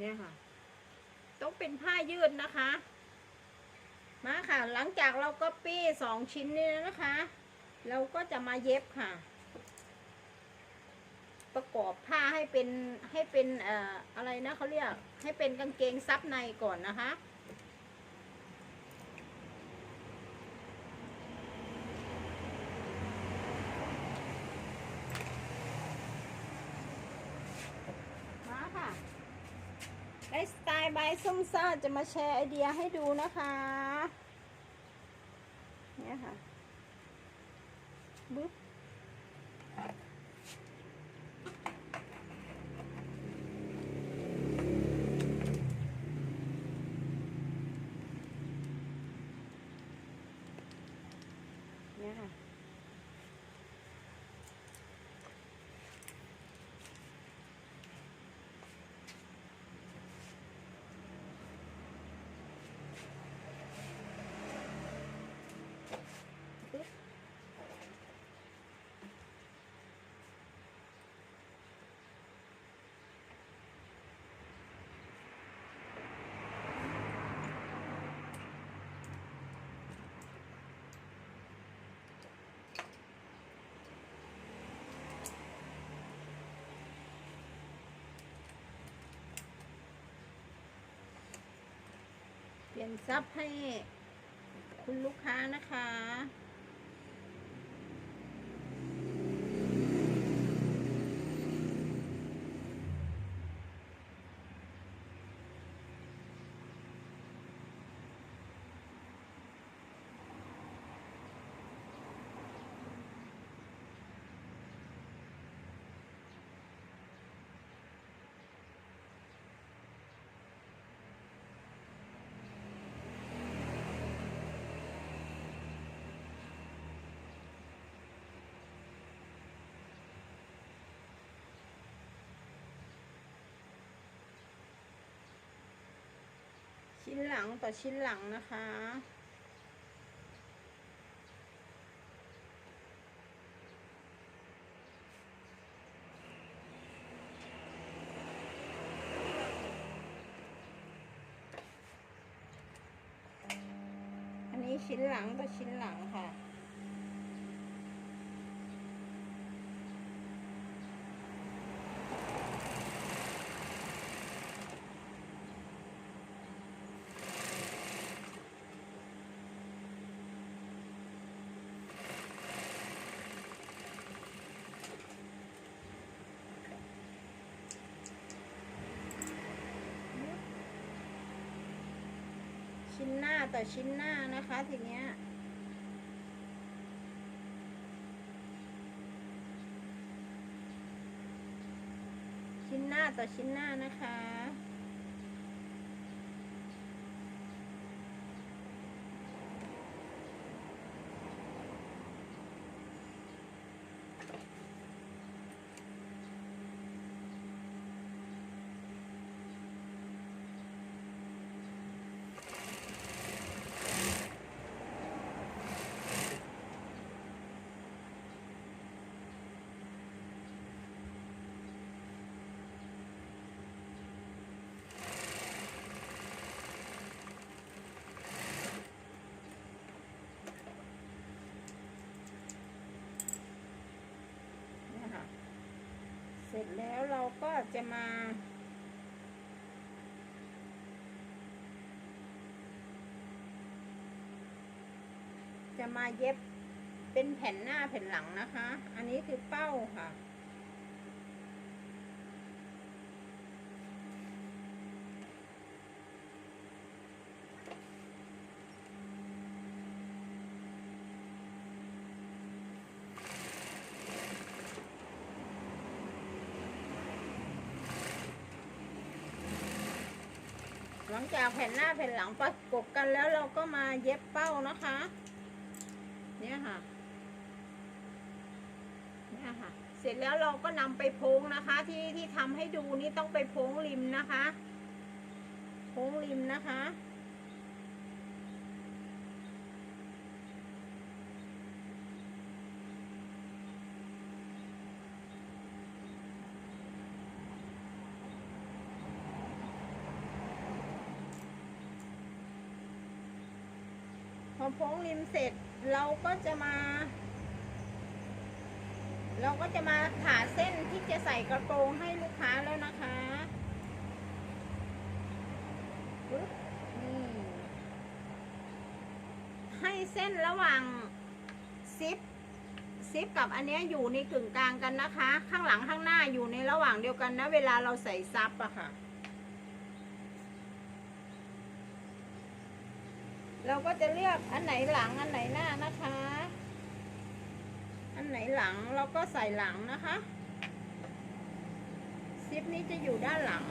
เนี่ยค่ะ ต้องเป็นผ้ายืดนะคะ มาค่ะ หลังจากเราก็ปี้สองชิ้นนี้นะคะ เราก็จะมาเย็บค่ะ ประกอบผ้าให้เป็นให้เป็นเอ่ออะไรนะเขาเรียกให้เป็นกางเกงซับในก่อนนะคะ มาค่ะ ไลฟ์สไตล์บายส้มซ่าจะมาแชร์ไอเดียให้ดูนะคะ เนี่ยค่ะ เปลี่ยนซับให้คุณลูกค้านะคะ ชิ้นหลังต่อชิ้นหลังนะคะ อันนี้ชิ้นหลังต่อชิ้นหลังค่ะ ต่อชิ้นหน้านะคะทีเนี้ยชิ้นหน้าต่อชิ้นหน้านะคะ แล้วเราก็จะมา จะมาเย็บเป็นแผ่นหน้าแผ่นหลังนะคะ อันนี้คือเป้าค่ะ ลังจากแผ่นหน้าแผ่นหลังประกบกันแล้วเราก็มาเย็บเป้านะคะ เนี่ยค่ะ เนี่ยค่ะ เสร็จแล้วเราก็นำไปโพ้งนะคะ ที่ที่ทำให้ดูนี่ต้องไปโพ้งริมนะคะ โพ้งริมนะคะ อโพ้งริมเสร็จเราก็จะมา เราก็จะมาผ่าเส้นที่จะใส่กระโปรงให้ลูกค้าแล้วนะคะนี่ให้เส้นระหว่างซิปซิปกับอันนี้อยู่ในกึ่งกลางกันนะคะ ข้างหลังข้างหน้าอยู่ในระหว่างเดียวกันนะ เวลาเราใส่ซับอะค่ะ เราก็จะเลือกอันไหนหลังอันไหนหน้านะคะ อันไหนหลังเราก็ใส่หลังนะคะซิปนี้จะอยู่ด้านหลัง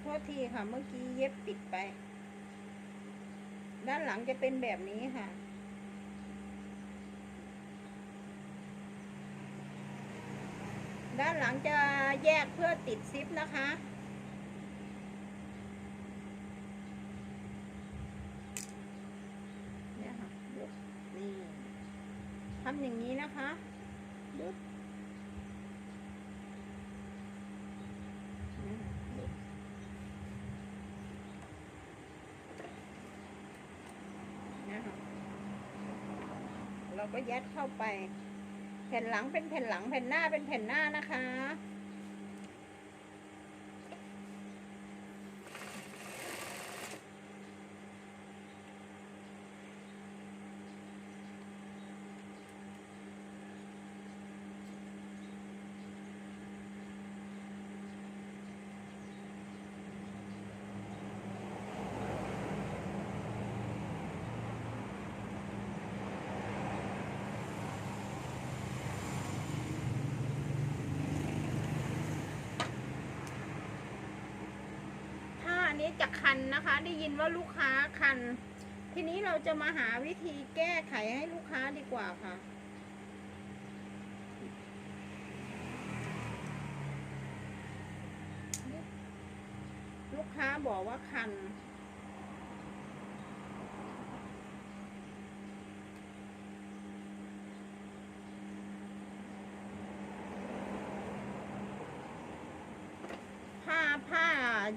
โทษทีค่ะเมื่อกี้เย็บปิดไป ด้านหลังจะเป็นแบบนี้ค่ะ ด้านหลังจะแยกเพื่อติดซิปนะคะ เนี่ยค่ะยกนี่ทำอย่างนี้นะคะดูเนี่ยค่ะเราก็ยัดเข้าไป แผ่นหลังเป็นแผ่นหลังแผ่นหน้าเป็นแผ่นหน้านะคะ จาอันนี้จะคันนะคะ ได้ยินว่าลูกค้าคัน ทีนี้เราจะมาหาวิธีแก้ไขให้ลูกค้าดีกว่าค่ะ ลูกค้าบอกว่าคัน ผ้าผ้า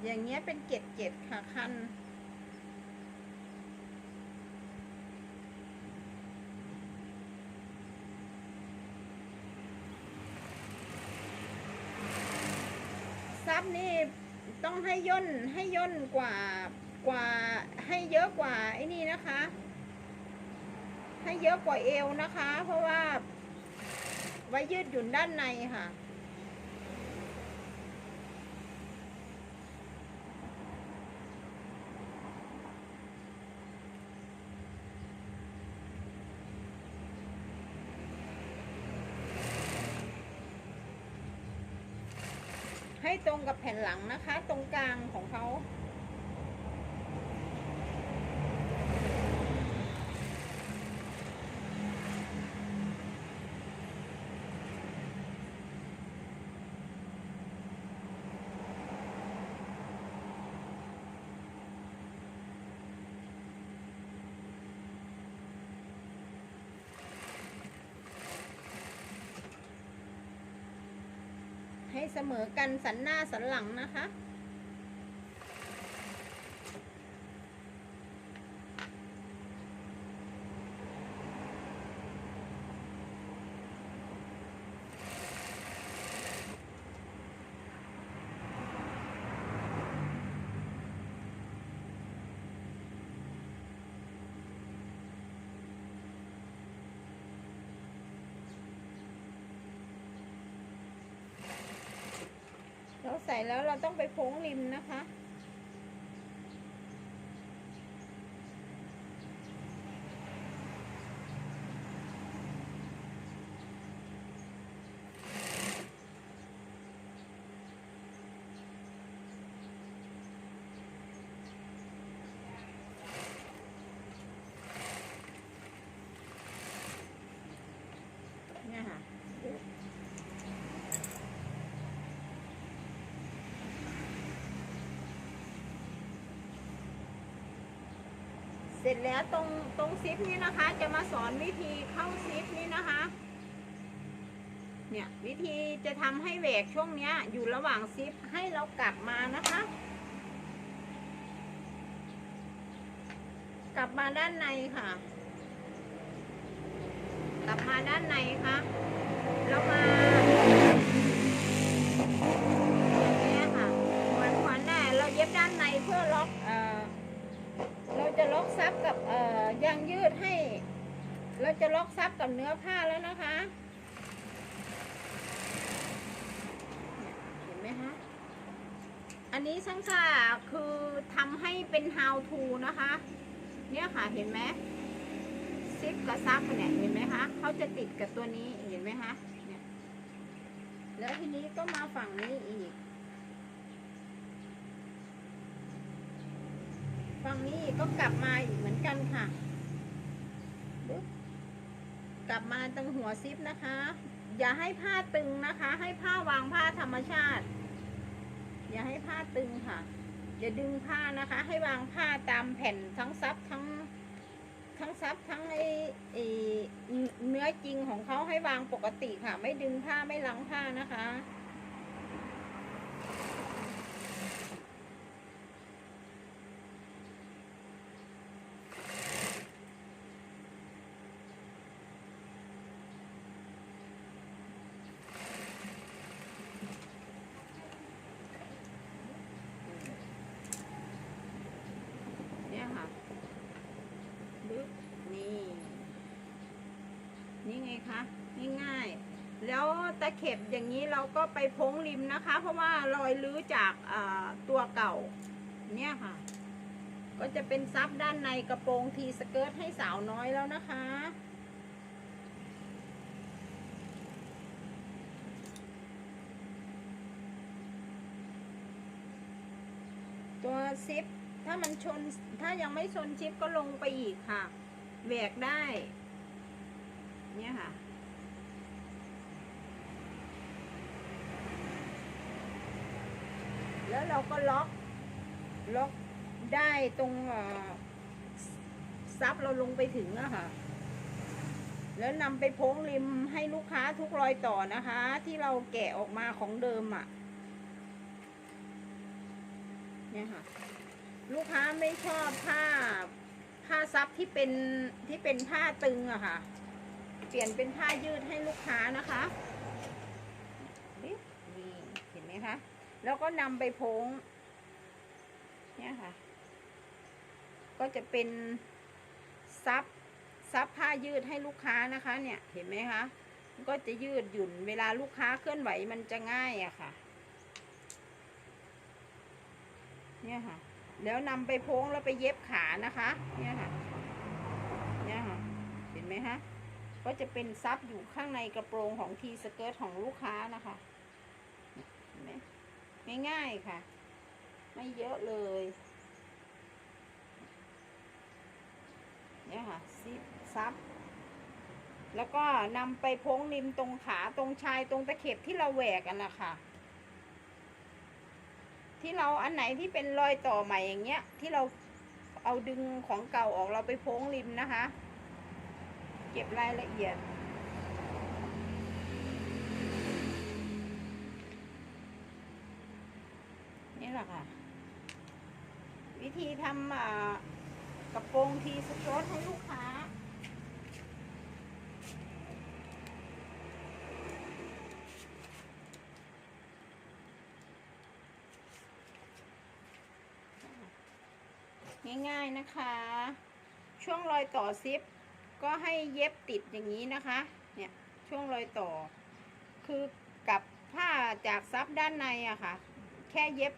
อย่างเงี้ยเป็นเกล็ดเกล็ดค่ะคัน ซับนี่ต้องให้ย่นให้ย่นกว่ากว่าให้เยอะกว่าไอ้นี่นะคะ ให้เยอะกว่าเอวนะคะ เพราะว่าไว้ยืดหยุ่นด้านในค่ะ ตรงกับแผ่นหลังนะคะ ตรงกลางของเขา ให้เสมอกันสันหน้าสันหลังนะคะ เราใส่แล้วเราต้องไปโค้งริมนะคะ เสร็จแล้วตรงตรงซิปนี้นะคะ จะมาสอนวิธีเข้าซิปนี้นะคะ เนี่ยวิธีจะทำให้แหวกช่วงเนี้ย อยู่ระหว่างซิปให้เรากลับมานะคะ กลับมาด้านในค่ะ กลับมาด้านในค่ะแล้วมาอย่างเงี้ยค่ะเหมือนเหมือนน่ะเราเย็บด้านในเพื่อล็อกเอ่อ จะล็อกซับกับเอ่อยางยืดให้ เราจะล็อกซับกับเนื้อผ้าแล้วนะคะเห็นไหมคะอันนี้ช่างค่าคือทำให้เป็น how to นะคะ เนี่ยค่ะเห็นไหมซิปกับซับเนี่ยเห็นไหมคะเขาจะติดกับตัวนี้เห็นไหมคะเนี่ยแล้วทีนี้ก็มาฝั่งนี้อีก ฝั่งนี้ก็กลับมาอีกเหมือนกันค่ะปึ๊บกลับมาตรงหัวซิปนะคะ อย่าให้ผ้าตึงนะคะ ให้ผ้าวางผ้าธรรมชาติ อย่าให้ผ้าตึงค่ะ อย่าดึงผ้านะคะ ให้วางผ้าตามแผ่นทั้งซับทั้งทั้งซับทั้งไอไอเนื้อจริงของเขาให้วางปกติค่ะ ไม่ดึงผ้าไม่ลังผ้านะคะ เนี่ยค่ะบึ๊บนี่ นี่ไงคะง่ายๆแล้วตะ เข็บอย่างนี้เราก็ไปพ้งริมนะคะ เพราะว่ารอยลื้อจากตัวเก่า เนี่ยค่ะ ก็จะเป็นซับด้านในกระโปรงทีสเกิร์ตให้สาวน้อยแล้วนะคะตัวซิป ถ้ามันชน ถ้ายังไม่ชนชิปก็ลงไปอีกค่ะแหวกได้ เนี่ยค่ะ แล้วเราก็ล็อก ล็อกได้ตรงซับเราลงไปถึงอะค่ะ แล้วนำไปโพ้งริมให้ลูกค้าทุกรอยต่อนะคะ ที่เราแกะออกมาของเดิมอะเนี่ยค่ะ ลูกค้าไม่ชอบผ้าผ้าซับที่เป็นที่เป็นผ้าตึงอะค่ะ เปลี่ยนเป็นผ้ายืดให้ลูกค้านะคะนี่เห็นไหมคะ แล้วก็นำไปพงเนี่ยค่ะ ก็จะเป็นซับซับผ้ายืดให้ลูกค้านะคะ เนี่ยเห็นไหมคะก็จะยืดหยุ่นเวลาลูกค้าเคลื่อนไหวมันจะง่ายอะค่ะ เนี่ยค่ะ แล้วนำไปโพ้งแล้วไปเย็บขานะคะ เนี่ยค่ะ เนี่ยค่ะ เห็นไหมคะก็จะเป็นซับอยู่ข้างในกระโปรงของทีสเกิร์ตของลูกค้านะคะ เห็นไหม ง่ายๆค่ะ ไม่เยอะเลย เนี่ยค่ะซิปซับ แล้วก็นำไปพ้งริมตรงขาตรงชายตรงตะเข็บที่เราแหวกกันนะคะที่เราอันไหนที่เป็นรอยต่อใหม่อย่างเงี้ย ที่เราเอาดึงของเก่าออกเราไปโพ้งริมนะคะ เก็บรายละเอียด่ะค่ะ วิธีทำกระโปรงทีสโตรให้ลูกค้า ง่ายๆนะคะ ช่วงรอยต่อซิป ก็ให้เย็บติดอย่างนี้นะคะ เนี่ยช่วงรอยต่อ คือกับผ้าจากซับด้านในอะค่ะ แค่เย็บ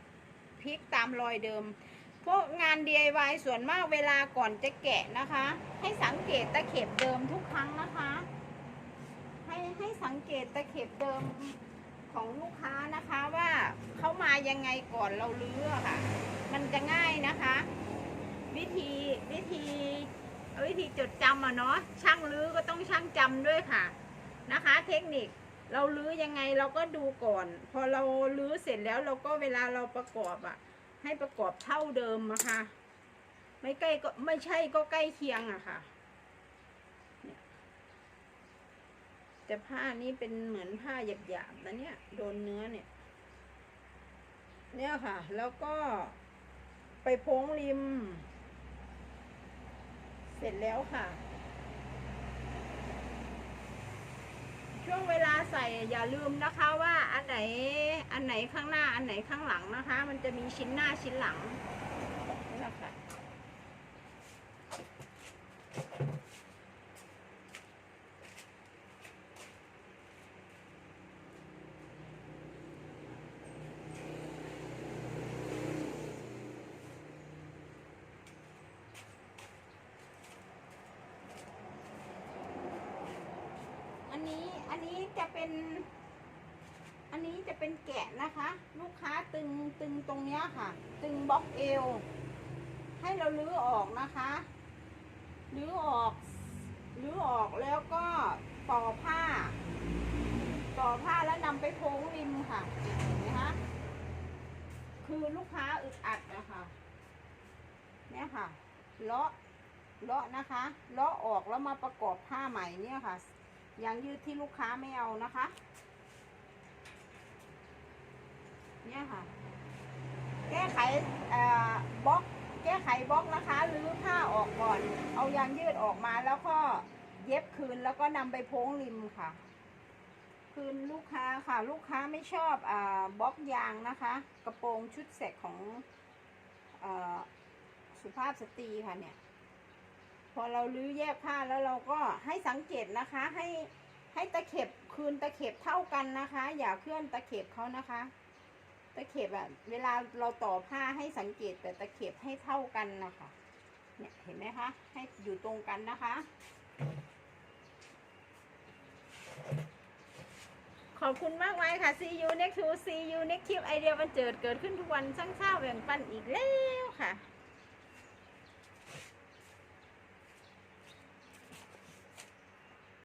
พลิกตามรอยเดิม พวกงาน DIY ส่วนมากเวลาก่อนจะแกะนะคะ ให้สังเกตตะเข็บเดิมทุกครั้งนะคะ ให้ให้สังเกตตะเข็บเดิมของลูกค้านะคะว่าเขามายังไงก่อนเราลื้ออะค่ะ มันจะง่ายนะคะ วิธีวิธีวิธีจดจำอะเนาะช่างลื้อก็ต้องช่างจำด้วยค่ะนะคะ เทคนิค เราลื้อยังไงเราก็ดูก่อน พอเราลื้อเสร็จแล้วเราก็เวลาเราประกอบอะให้ประกอบเท่าเดิมอะค่ะ ไม่ใกล้ก็ไม่ใช่ก็ใกล้เคียงอะค่ะเนี่ยแต่ผ้านี้เป็นเหมือนผ้าหยาบๆนะเนี่ย โดนเนื้อเนี่ย เนี่ยค่ะ แล้วก็ไปโพ้งริม เสร็จแล้วค่ะ ช่วงเวลาใส่อย่าลืมนะคะว่าอันไหนอันไหนข้างหน้าอันไหนข้างหลังนะคะ มันจะมีชิ้นหน้าชิ้นหลังนี่แหละค่ะ อัน นี้อันนี้จะเป็น อันนี้จะเป็นแกะนะคะ ลูกค้าตึงตึงตรงเนี้ยค่ะ ตึงบล็อกเอว ให้เราลื้อออกนะคะลื้อออกลื้อออกแล้วก็ต่อผ้า ต่อผ้าแล้วนำไปโพ้งริมค่ะเห็นไหมคะคือลูกค้าอึดอัดนะคะเนี่ยค่ะเลาะเลาะนะคะเลาะออกแล้วมาประกอบผ้าใหม่เนี่ยค่ะ ยางยืดที่ลูกค้าไม่เอานะคะ เนี่ยค่ะ แก้ไขบล็อก แก้ไขบล็อกนะคะหรือผ้าออกก่อน เอายางยืดออกมาแล้วก็เย็บคืนแล้วก็นำไปโพ้งริมค่ะ คืนลูกค้าค่ะ ลูกค้าไม่ชอบอบล็อกยางนะคะ กระโปรงชุดเสกของเออสุภาพสตรีค่ะเนี่ย พอเราลื้อแยกผ้าแล้วเราก็ให้สังเกตนะคะ ให้ให้ตะเข็บคืนตะเข็บเท่ากันนะคะ อย่าเคลื่อนตะเข็บเขานะคะ ตะเข็บอะเวลาเราต่อผ้าให้สังเกตแต่ตะเข็บให้เท่ากันนะคะเนี่ยเห็นไหมคะให้อยู่ตรงกันนะคะ ขอบคุณมากไว้ค่ะ see you next to see you next คลิปไอเดียวันเจิดเกิดขึ้นทุกวันสร้างข้าแบ่งปันอีกแล้วค่ะ